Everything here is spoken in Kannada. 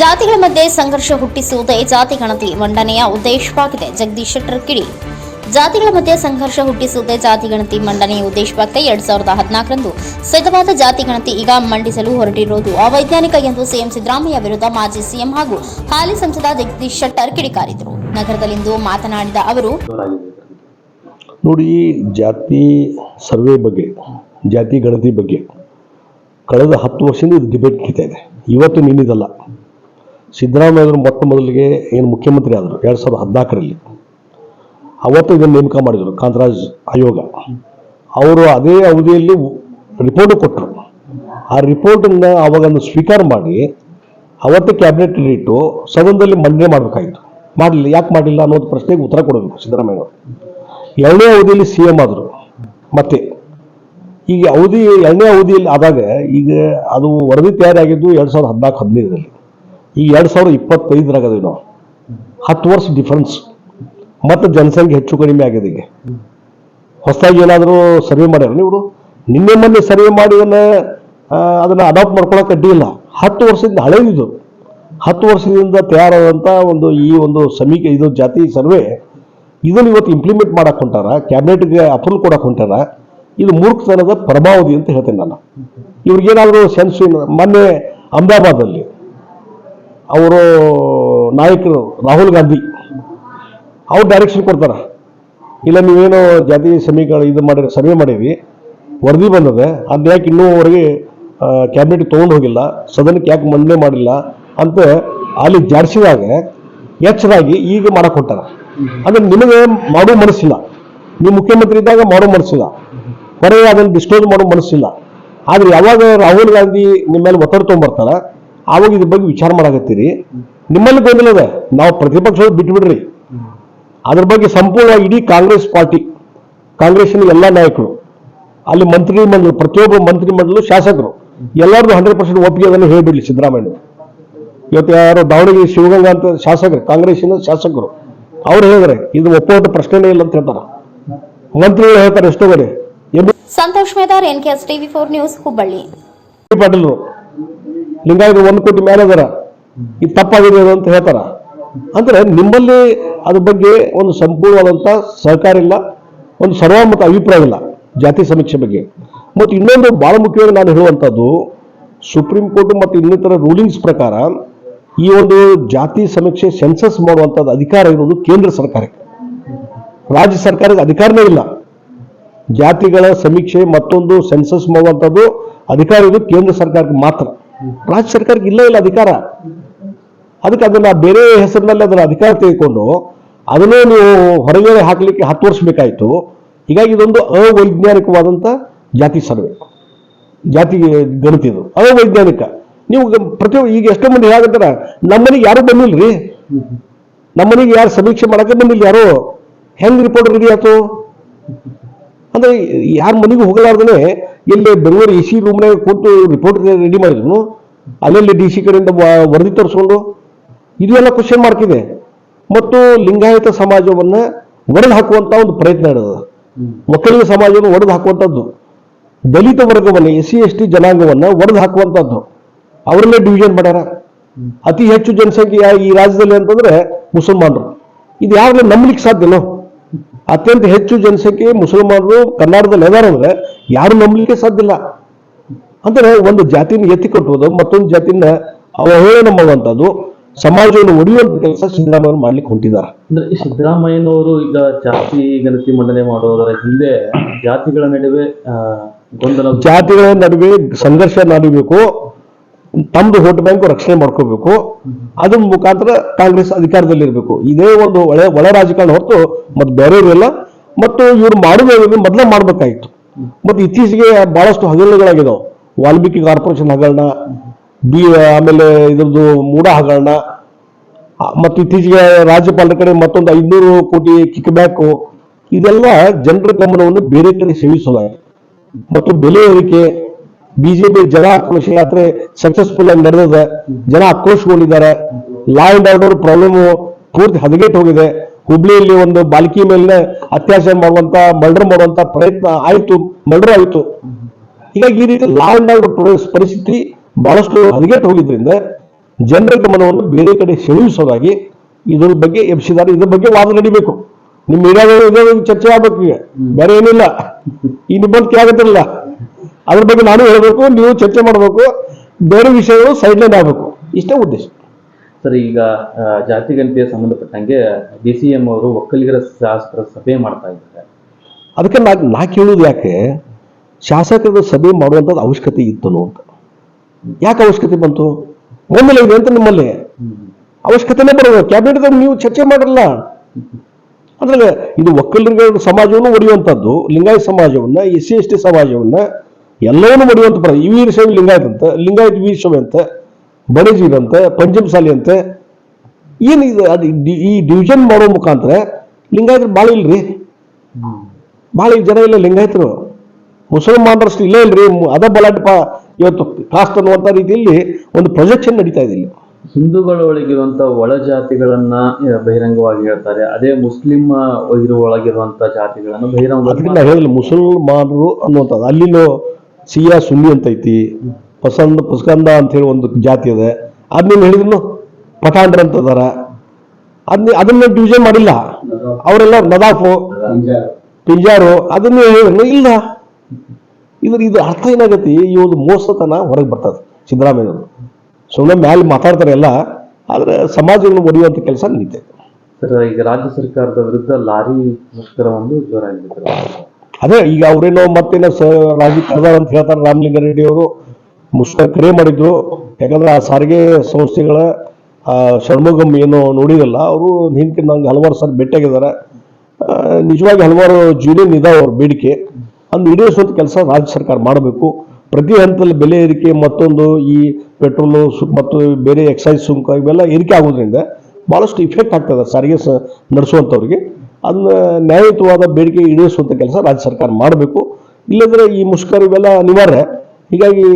ಜಾತಿಗಳ ಮಧ್ಯೆ ಸಂಘರ್ಷ ಹುಟ್ಟಿಸುವುದೇ ಜಾತಿ ಗಣತಿ ಮಂಡನೆಯ ಉದ್ದೇಶವಾಗಿದೆ. ಜಗದೀಶ್ ಶೆಟ್ಟರ್ ಕಿಡಿ. ಜಾತಿಗಳ ಮಧ್ಯೆ ಸಂಘರ್ಷ ಹುಟ್ಟಿಸುವುದೇ ಜಾತಿ ಗಣತಿ ಮಂಡನೆಯ ಉದ್ದೇಶವಾಗಿದೆ. ಎರಡ್ ಸಾವಿರದ ಹದಿನಾಲ್ಕರಂದು ಸಿದ್ಧವಾದ ಜಾತಿ ಗಣತಿ ಈಗ ಮಂಡಿಸಲು ಹೊರಟಿರುವುದು ಅವೈಜ್ಞಾನಿಕ ಎಂದು ಸಿಎಂ ಸಿದ್ದರಾಮಯ್ಯ ವಿರುದ್ಧ ಮಾಜಿ ಸಿಎಂ ಹಾಗೂ ಹಾಲಿ ಸಂಸದ ಜಗದೀಶ್ ಶೆಟ್ಟರ್ ಕಿಡಿಕಾರಿದರು. ನಗರದಲ್ಲಿಂದು ಮಾತನಾಡಿದ ಅವರು, ನೋಡಿ ಜಾತಿ ಸರ್ವೆ ಬಗ್ಗೆ, ಜಾತಿ ಗಣತಿ ಬಗ್ಗೆ ಕಳೆದ ಹತ್ತು ವರ್ಷದಿಂದ ಡಿಬೇಟ್ ನಡೀತಾ ಇದೆ. ಇವತ್ತು ನಿನ್ನಿದಲ್ಲ. ಸಿದ್ದರಾಮಯ್ಯವರು ಮೊಟ್ಟ ಮೊದಲಿಗೆ ಏನು ಮುಖ್ಯಮಂತ್ರಿ ಆದರು, ಎರಡು ಸಾವಿರದ ಹದಿನಾಲ್ಕರಲ್ಲಿ. ಅವತ್ತು ಇದನ್ನು ನೇಮಕ ಮಾಡಿದರು ಕಾಂತರಾಜ್ ಆಯೋಗ. ಅವರು ಅದೇ ಅವಧಿಯಲ್ಲಿ ರಿಪೋರ್ಟ್ ಕೊಟ್ಟರು. ಆ ರಿಪೋರ್ಟನ್ನು ಅವಾಗನ್ನು ಸ್ವೀಕಾರ ಮಾಡಿ ಅವತ್ತು ಕ್ಯಾಬಿನೆಟ್ ಇಟ್ಟು ಸದನದಲ್ಲಿ ಮಂಡನೆ ಮಾಡಬೇಕಾಯಿತು. ಮಾಡಲಿಲ್ಲ, ಯಾಕೆ ಮಾಡಲಿಲ್ಲ ಅನ್ನೋದು ಪ್ರಶ್ನೆಗೆ ಉತ್ತರ ಕೊಡಬೇಕು ಸಿದ್ದರಾಮಯ್ಯವರು ಎರಡನೇ ಅವಧಿಯಲ್ಲಿ ಸಿ ಎಂ ಆದರು, ಮತ್ತೆ. ಈಗ ಅವಧಿ, ಎರಡನೇ ಅವಧಿಯಲ್ಲಿ ಆದಾಗ ಈಗ ಅದು ವರದಿ ತಯಾರಾಗಿದ್ದು ಎರಡು ಸಾವಿರದ ಹದಿನಾಲ್ಕು ಹದಿನೈದರಲ್ಲಿ. ಈಗ ಎರಡು ಸಾವಿರದ ಇಪ್ಪತ್ತೈದರಾಗ ಇದು. ಹತ್ತು ವರ್ಷ ಡಿಫ್ರೆನ್ಸ್ ಮತ್ತು ಜನಸಂಖ್ಯೆ ಹೆಚ್ಚು ಕಡಿಮೆ ಆಗಿದೆ ಈಗ. ಹೊಸದಾಗಿ ಏನಾದರೂ ಸರ್ವೆ ಮಾಡ್ಯಾರ ನೀವು ನಿನ್ನೆ ಮೊನ್ನೆ ಸರ್ವೆ ಮಾಡಿ ಅದನ್ನು ಅಡಾಪ್ಟ್ ಮಾಡ್ಕೊಳಕ್ಕೆ ಅಡ್ಡಿ ಇಲ್ಲ. ಹತ್ತು ವರ್ಷದಿಂದ ಹಳೇದಿದು. ಹತ್ತು ವರ್ಷದಿಂದ ತಯಾರಾದಂಥ ಒಂದು ಈ ಒಂದು ಸಮೀಕ್ಷೆ, ಇದು ಜಾತಿ ಸರ್ವೆ ಇದನ್ನು ಇವತ್ತು ಇಂಪ್ಲಿಮೆಂಟ್ ಮಾಡಕ್ಕೆ ಹೊಂಟಾರ, ಕ್ಯಾಬಿನೆಟ್ಗೆ ಅಪ್ರೂವಲ್ ಕೊಡಕ್ಕೆ ಹೊಂಟಾರ, ಇದು ಮೂರ್ಖತನದ ಪರಮಾವಧಿ ಅಂತ ಹೇಳ್ತೇನೆ ನಾನು. ಇವ್ರಿಗೇನಾದರೂ ಸೆನ್ಸ್ ಮೊನ್ನೆ ಅಹಮದಾಬಾದಲ್ಲಿ ಅವರು ನಾಯಕರು ರಾಹುಲ್ ಗಾಂಧಿ, ಅವ್ರು ಡೈರೆಕ್ಷನ್ ಕೊಡ್ತಾರೆ. ಇಲ್ಲ, ನೀವೇನು ಜಾತಿ ಸಮೀಕರಣ ಇದು ಮಾಡಿ ಸರ್ವೆ ಮಾಡಿರಿ, ವರದಿ ಬಂದದೆ ಅದು ಯಾಕೆ ಇನ್ನೂವರೆಗೆ ಕ್ಯಾಬಿನೆಟ್ ತೊಗೊಂಡು ಹೋಗಿಲ್ಲ, ಸದನಕ್ಕೆ ಯಾಕೆ ಮಂಡನೆ ಮಾಡಿಲ್ಲ ಅಂತ ಅಲ್ಲಿ ಜಾಡಿಸಿದಾಗ ಎಚ್ಚರಾಗಿ ಈಗ ಮಾಡಕ್ ಕೊಟ್ಟಾರ ನಿಮಗೆ ಮಾಡೋ ಮನಸ್ಸಿಲ್ಲ. ನೀವು ಮುಖ್ಯಮಂತ್ರಿ ಇದ್ದಾಗ ಮಾಡೋ ಮನಸ್ಸಿಲ್ಲ. ಹೊರಗೆ ಅದನ್ನು ಡಿಸ್ಕ್ಲೋಸ್ ಮಾಡೋ ಮನಸ್ಸಿಲ್ಲ. ಆದ್ರೆ ಯಾವಾಗ ರಾಹುಲ್ ಗಾಂಧಿ ನಿಮ್ಮ ಮೇಲೆ ಒತ್ತಡ ತೊಗೊಂಬರ್ತಾರ ಆವಾಗ ಇದ್ರ ಬಗ್ಗೆ ವಿಚಾರ ಮಾಡಾಕತ್ತೀರಿ. ನಿಮ್ಮಲ್ಲಿ ಗೊಂದಲ ಇದೆ ನಾವು ಪ್ರತಿಪಕ್ಷ ಬಿಟ್ಬಿಡ್ರಿ. ಅದ್ರ ಬಗ್ಗೆ ಸಂಪೂರ್ಣ ಇಡೀ ಕಾಂಗ್ರೆಸ್ ಪಾರ್ಟಿ ಕಾಂಗ್ರೆಸ್ನ ಎಲ್ಲ ನಾಯಕರು ಅಲ್ಲಿ ಮಂತ್ರಿ ಮಂಡಲ ಪ್ರತಿಯೊಬ್ಬ ಮಂತ್ರಿ ಮಂಡಲ ಶಾಸಕರು ಎಲ್ಲರದು ಹಂಡ್ರೆಡ್ ಪರ್ಸೆಂಟ್ ಒಪ್ಪಿಗೆ ಅದನ್ನು ಹೇಳ್ಬಿಡ್ಲಿ ಸಿದ್ದರಾಮಯ್ಯ. ಇವತ್ತು ಯಾರು ದಾವಣಗೆರೆ ಶಿವಗಂಗಾ ಅಂತ ಶಾಸಕರು ಕಾಂಗ್ರೆಸ್ಸಿನ ಶಾಸಕರು ಅವ್ರು ಹೇಳಿದ್ರೆ ಇದು ಒಪ್ಪುವಂತ ಪ್ರಶ್ನೆನೇ ಇಲ್ಲ ಅಂತ ಹೇಳ್ತಾರ. ಮಂತ್ರಿಗಳು ಹೇಳ್ತಾರೆ ಎಷ್ಟೋ ಬರೀ Santosh Medar NKS TV four news Hubballi. ಪಾಟೀಲ್ರು Lingayat ಒಂದು ಕೋಟಿ ಮೇಲೆ ಅದರ. ಇದು ತಪ್ಪಾಗಿದೆ ಅಂತ ಹೇಳ್ತಾರ. ಅಂದ್ರೆ ನಿಮ್ಮಲ್ಲಿ ಅದ್ರ ಬಗ್ಗೆ ಒಂದು ಸಂಪೂರ್ಣವಾದಂಥ ಸಹಕಾರ ಇಲ್ಲ, ಒಂದು ಸರ್ವಾಮತ ಅಭಿಪ್ರಾಯ ಇಲ್ಲ ಜಾತಿ ಸಮೀಕ್ಷೆ ಬಗ್ಗೆ. ಮತ್ತು ಇನ್ನೊಂದು ಬಹಳ ಮುಖ್ಯವಾಗಿ ನಾನು ಹೇಳುವಂಥದ್ದು ಸುಪ್ರೀಂ ಕೋರ್ಟ್ ಮತ್ತು ಇನ್ನಿತರ ರೂಲಿಂಗ್ಸ್ ಪ್ರಕಾರ ಈ ಒಂದು ಜಾತಿ ಸಮೀಕ್ಷೆ ಸೆನ್ಸಸ್ ಮಾಡುವಂಥದ್ದು ಅಧಿಕಾರ ಇರೋದು ಕೇಂದ್ರ ಸರ್ಕಾರಕ್ಕೆ. ರಾಜ್ಯ ಸರ್ಕಾರಕ್ಕೆ ಅಧಿಕಾರನೇ ಇಲ್ಲ. ಜಾತಿಗಳ ಸಮೀಕ್ಷೆ ಮತ್ತೊಂದು ಸೆನ್ಸಸ್ ಮಾಡುವಂಥದ್ದು ಅಧಿಕಾರ ಇದು ಕೇಂದ್ರ ಸರ್ಕಾರಕ್ಕೆ ಮಾತ್ರ. ರಾಜ್ಯ ಸರ್ಕಾರಕ್ಕೆ ಇಲ್ಲ ಇಲ್ಲ ಅಧಿಕಾರ. ಅದಕ್ಕೆ ಅದನ್ನ ಬೇರೆ ಹೆಸರಿನಲ್ಲಿ ಅದರ ಅಧಿಕಾರ ತೆಗೆದುಕೊಂಡು ಅದನ್ನೇ ನೀವು ಹೊರಗೆ ಹಾಕಲಿಕ್ಕೆ ಹತ್ತು ವರ್ಷ ಬೇಕಾಯಿತು. ಹೀಗಾಗಿ ಇದೊಂದು ಅವೈಜ್ಞಾನಿಕವಾದಂಥ ಜಾತಿ ಸರ್ವೆ. ಜಾತಿ ಗಣಿತ ಇದು. ಅವೈಜ್ಞಾನಿಕ. ನೀವು ಪ್ರತಿ ಈಗ ಎಷ್ಟೋ ಮಂದಿ ಹೇಗಂತಾರ ನಮ್ಮನೆಗೆ ಯಾರು ಬಂದಿಲ್ರಿ? ನಮ್ಮನೆಗೆ ಯಾರು ಸಮೀಕ್ಷೆ ಮಾಡಕ್ಕೆ ಬಂದಿಲ್ಲ ಯಾರು? ಹೆಂಗ್ ರಿಪೋರ್ಟ್ ರೆಡಿ ಆಯ್ತು? ಅಂದ್ರೆ ಯಾರ ಮನೆಗೂ ಹೋಗಲಾರ್ದೇ ಇಲ್ಲಿ ಬೆಂಗಳೂರು ಎ ಸಿ ರೂಮ್ನಾಗ ಕೂತು ರಿಪೋರ್ಟ್ ರೆಡಿ ಮಾಡಿದ್ರು ಅಲ್ಲಲ್ಲಿ ಡಿ ಸಿ ಕಡೆಯಿಂದ ವರದಿ ತರಿಸ್ಕೊಂಡು ಇದು ಎಲ್ಲ ಕ್ವಶನ್ ಮಾರ್ಕ್ ಇದೆ. ಮತ್ತು ಲಿಂಗಾಯತ ಸಮಾಜವನ್ನು ಒಡೆದು ಹಾಕುವಂತ ಒಂದು ಪ್ರಯತ್ನ ನಡೆದ ಒಕ್ಕಲಿಗ ಸಮಾಜವನ್ನು ಒಡೆದು ಹಾಕುವಂಥದ್ದು ದಲಿತ ವರ್ಗವನ್ನು ಎಸ್ ಸಿ ಎಸ್ ಟಿ ಜನಾಂಗವನ್ನು ಒಡೆದು ಹಾಕುವಂಥದ್ದು ಅವರಲ್ಲೇ ಡಿವಿಷನ್ ಮಾಡ್ಯಾರ. ಅತಿ ಹೆಚ್ಚು ಜನಸಂಖ್ಯೆ ಈ ರಾಜ್ಯದಲ್ಲಿ ಅಂತಂದ್ರೆ ಮುಸಲ್ಮಾನರು. ಇದು ಯಾವಾಗಲೂ ನಂಬಲಿಕ್ಕೆ ಸಾಧ್ಯನೋ? ಅತ್ಯಂತ ಹೆಚ್ಚು ಜನಸಂಖ್ಯೆ ಮುಸಲ್ಮಾನರು ಕರ್ನಾಟಕದಲ್ಲಿ ಇದಾರೆ ಅಂದ್ರೆ ಯಾರು ನಂಬಲಿಕ್ಕೆ ಸಾಧ್ಯ ಇಲ್ಲ. ಅಂದ್ರೆ ಒಂದು ಜಾತಿನ ಎತ್ತಿ ಕಟ್ಟುವುದು ಮತ್ತೊಂದು ಜಾತಿನ ಅವಹೇಳನ ಮಾಡುವಂಥದ್ದು ಸಮಾಜವನ್ನು ಒಡೆಯುವಂತ ಕೆಲಸ ಸಿದ್ದರಾಮಯ್ಯ ಮಾಡ್ಲಿಕ್ಕೆ ಹೊಂಟಿದ್ದಾರೆ. ಅಂದ್ರೆ ಸಿದ್ದರಾಮಯ್ಯನವರು ಈಗ ಜಾತಿ ಗಣತಿ ಮಂಡನೆ ಮಾಡುವುದರ ಹಿಂದೆ ಜಾತಿಗಳ ನಡುವೆ ಗೊಂದಲ ಜಾತಿಗಳ ನಡುವೆ ಸಂಘರ್ಷ ನಡೀಬೇಕು ತಮ್ಮದು ವೋಟ್ ಬ್ಯಾಂಕ್ ರಕ್ಷಣೆ ಮಾಡ್ಕೋಬೇಕು. ಅದ್ರ ಮುಖಾಂತರ ಕಾಂಗ್ರೆಸ್ ಅಧಿಕಾರದಲ್ಲಿರ್ಬೇಕು. ಇದೇ ಒಂದು ಒಳ ಒಳ ರಾಜಕಾರಣ ಹೊರತು ಮತ್ತು ಬೇರೆಯವರೆಲ್ಲ ಮತ್ತು ಇವ್ರು ಮಾಡುವುದನ್ನು ಮೊದಲೇ ಮಾಡ್ಬೇಕಾಗಿತ್ತು. ಮತ್ತು ಇತ್ತೀಚೆಗೆ ಬಹಳಷ್ಟು ಹಗರಣಗಳಾಗಿದಾವೆ. ವಾಲ್ಮೀಕಿ ಕಾರ್ಪೊರೇಷನ್ ಹಗರಣ, ಬಿ, ಆಮೇಲೆ ಇದ್ರದ್ದು ಮೂಡ ಹಗರಣ ಮತ್ತು ಇತ್ತೀಚೆಗೆ ರಾಜ್ಯಪಾಲರ ಕಡೆ ಮತ್ತೊಂದು ಐದ್ನೂರು ಕೋಟಿ ಕಿಕ್ ಬ್ಯಾಕು ಇದೆಲ್ಲ ಜನರ ಗಮನವನ್ನು ಬೇರೆ ಕಡೆ ಸೆಳೆಸೋದಾಗಿದೆ. ಮತ್ತು ಬೆಲೆ ಏರಿಕೆ ಬಿಜೆಪಿ ಜನ ಆಕ್ರೋಶ ಯಾತ್ರೆ ಸಕ್ಸಸ್ಫುಲ್ ಆಗಿ ನಡೆದಿದೆ. ಜನ ಆಕ್ರೋಶಗೊಂಡಿದ್ದಾರೆ. ಲಾ ಅಂಡ್ ಆರ್ಡರ್ ಪ್ರಾಬ್ಲಮ್ ಪೂರ್ತಿ ಹದಗೆಟ್ಟು ಹೋಗಿದೆ. ಹುಬ್ಳಿಯಲ್ಲಿ ಒಂದು ಬಾಲಕಿ ಮೇಲೆ ಅತ್ಯಾಚಾರ ಮಾಡುವಂತ ಮರ್ಡರ್ ಮಾಡುವಂತ ಪ್ರಯತ್ನ ಆಯ್ತು ಮರ್ಡರ್ ಆಯ್ತು. ಹೀಗಾಗಿ ಈ ರೀತಿ ಲಾ ಅಂಡ್ ಆರ್ಡರ್ ಪರಿಸ್ಥಿತಿ ಬಹಳಷ್ಟು ಹದಗೆಟ್ಟು ಹೋಗಿದ್ರಿಂದ ಜನರ ಗಮನವನ್ನು ಬೇರೆ ಕಡೆ ಸೆಳೆಯಿಸೋದಾಗಿ ಇದ್ರ ಬಗ್ಗೆ ಎಬ್ಸಿದ್ದಾರೆ. ಇದ್ರ ಬಗ್ಗೆ ವಾದ ನಡಿಬೇಕು. ನಿಮ್ಮ ಬಗ್ಗೆ ಚರ್ಚೆ ಆಗ್ಬೇಕು ಈಗ. ಬೇರೆ ಏನಿಲ್ಲ. ಈ ನಿಮ್ಮಂತ ಆಗತ್ತಿರಲ್ಲ ಅದ್ರ ಬಗ್ಗೆ ನಾನು ಹೇಳಬೇಕು ನೀವು ಚರ್ಚೆ ಮಾಡಬೇಕು ಬೇರೆ ವಿಷಯಗಳು ಸೈಡ್ ಲೈನ್ ಆಗಬೇಕು. ಇಷ್ಟೇ ಉದ್ದೇಶ. ಸರ್ ಈಗ ಜಾತಿ ಗಣತಿಯ ಸಂಬಂಧಪಟ್ಟಂಗೆ ಡಿ ಸಿ ಎಂ ಅವರು ಒಕ್ಕಲಿಗರ ಶಾಸಕರ ಸಭೆ ಮಾಡ್ತಾ ಇದ್ದಾರೆ. ಅದಕ್ಕೆ ನಾ ನಾ ಕೇಳೋದು ಯಾಕೆ ಶಾಸಕರ ಸಭೆ ಮಾಡುವಂಥದ್ದು ಅವಶ್ಯಕತೆ ಇತ್ತು ಅಂತ. ಯಾಕೆ ಅವಶ್ಯಕತೆ ಬಂತು? ಒಮ್ಮೆಲೆ ಇದೆ ಅಂತ ನಿಮ್ಮಲ್ಲಿ. ಅವಶ್ಯಕತೆನೇ ಬರೋದು. ಕ್ಯಾಬಿನೆಟ್ದಾಗ ನೀವು ಚರ್ಚೆ ಮಾಡಲ್ಲ ಅಂದ್ರೆ ಇದು ಒಕ್ಕಲಿಗರ ಸಮಾಜವನ್ನು ಒಡೆಯುವಂಥದ್ದು ಲಿಂಗಾಯತ ಸಮಾಜವನ್ನ ಎಸ್ ಸಿ ಎಸ್ ಟಿ ಸಮಾಜವನ್ನ ಎಲ್ಲವನ್ನೂ ಮಡಿಯುವಂಥ ಪರ ಈ ವೀರಶೈವ ಲಿಂಗಾಯತ ಅಂತ ಲಿಂಗಾಯತ ವೀರಶೈವ ಅಂತ ಬಣಜೀವ ಅಂತ ಪಂಚಮಸಾಲಿ ಅಂತೆ ಏನು ಇದು ಅದು ಈ ಡಿವಿಷನ್ ಮಾಡೋ ಮುಖಾಂತರ ಲಿಂಗಾಯತರು ಭಾಳ ಇಲ್ರಿ? ಭಾಳ ಜನ ಇಲ್ಲ ಲಿಂಗಾಯತರು. ಮುಸಲ್ಮಾನರಷ್ಟು ಇಲ್ಲೇ ಇಲ್ರಿ? ಅದ ಅದ ಪಾ ಇವತ್ತು ಕಾಸ್ಟ್ ಅನ್ನುವಂಥ ರೀತಿಯಲ್ಲಿ ಒಂದು ಪ್ರೊಜೆಕ್ಷನ್ ನಡೀತಾ ಇದೆ ಇಲ್ಲಿ. ಹಿಂದೂಗಳ ಒಳಗಿರುವಂತ ಒಳ ಜಾತಿಗಳನ್ನ ಬಹಿರಂಗವಾಗಿ ಹೇಳ್ತಾರೆ. ಅದೇ ಮುಸ್ಲಿಂ ಇರುವ ಒಳಗಿರುವಂತ ಜಾತಿಗಳನ್ನು ಬಹಿರಂಗ ಮುಸಲ್ಮಾನರು ಅನ್ನುವಂಥದ್ದು. ಅಲ್ಲಿನೂ ಸಿಯಾ ಸುನ್ನಿ ಅಂತ ಐತಿ ಪಸಂದ್, ಪುಸ್ಕಂದ ಅಂತ ಹೇಳಿ ಒಂದು ಜಾತಿ ಇದೆ ಅದನ್ನ ಹೇಳಿದ್ರು ಪಠಾಂಡ್ರ ಅಂತ ಅದಾರ. ಅದನ್ನ ಅದನ್ನ ಡಿವಿಷನ್ ಮಾಡಿಲ್ಲ. ಅವರೆಲ್ಲ ನದಾಫು ಪಿಂಜಾರು, ಅದನ್ನ ಹೇಳಿದ್ರು ಇಲ್ಲ. ಇದ್ರ ಇದು ಅರ್ಥ ಏನಾಗತಿ, ಈ ಒಂದು ಮೋಸತನ ಹೊರಗೆ ಬರ್ತದೆ ಸಿದ್ದರಾಮಯ್ಯವರು ಸುಮ್ಮನೆ ಮ್ಯಾಲೆ ಮಾತಾಡ್ತಾರೆ ಎಲ್ಲ, ಆದ್ರೆ ಸಮಾಜವನ್ನು ಒಡೆಯುವಂತ ಕೆಲಸ ನಿಂತೈತೆ ಸರ್, ಈಗ ರಾಜ್ಯ ಸರ್ಕಾರದ ವಿರುದ್ಧ ಲಾರಿ ಒಂದು ಜೋರಾಗಿದೆ ಅದೇ ಈಗ ಅವರೇನೋ ಮತ್ತೇನೋ ಸ ರಾಜಿ ಕರೆದಾರ ಅಂತ ಹೇಳ್ತಾರೆ, ರಾಮಲಿಂಗಾರೆಡ್ಡಿ ಅವರು ಮುಷ್ಕರ ಕರೆ ಮಾಡಿದ್ರು. ಯಾಕಂದ್ರೆ ಆ ಸಾರಿಗೆ ಸಂಸ್ಥೆಗಳ ಷಣ್ಮುಖಂ ಏನೋ ನೋಡಿರಲ್ಲ, ಅವರು ಹಿಂದೆ ನಂಗೆ ಹಲವಾರು ಸರ್ ಭೇಟಿಯಾಗಿದ್ದಾರೆ. ನಿಜವಾಗಿ ಹಲವಾರು ಜೂನಿಯನ್ ಇದಾವೆ ಅವ್ರ ಬೇಡಿಕೆ. ಅದನ್ನು ಈಡೇರಿಸುವಂಥ ಕೆಲಸ ರಾಜ್ಯ ಸರ್ಕಾರ ಮಾಡಬೇಕು. ಪ್ರತಿ ಹಂತದಲ್ಲಿ ಬೆಲೆ ಏರಿಕೆ ಮತ್ತೊಂದು, ಈ ಪೆಟ್ರೋಲು ಮತ್ತು ಬೇರೆ ಎಕ್ಸೈಸ್ ಸುಂಕ ಇವೆಲ್ಲ ಏರಿಕೆ ಆಗೋದ್ರಿಂದ ಭಾಳಷ್ಟು ಇಫೆಕ್ಟ್ ಆಗ್ತದೆ ಸಾರಿಗೆ ಸ, ನಡೆಸುವಂಥವ್ರಿಗೆ. ಅದನ್ನ ನ್ಯಾಯಯುತವಾದ ಬೇಡಿಕೆ ಈಡೇರಿಸುವಂಥ ಕೆಲಸ ರಾಜ್ಯ ಸರ್ಕಾರ ಮಾಡಬೇಕು. ಇಲ್ಲಂದ್ರೆ ಈ ಮುಷ್ಕರ ಇವೆಲ್ಲ ಅನಿವಾರ್ಯ ಹೀಗಾಗಿ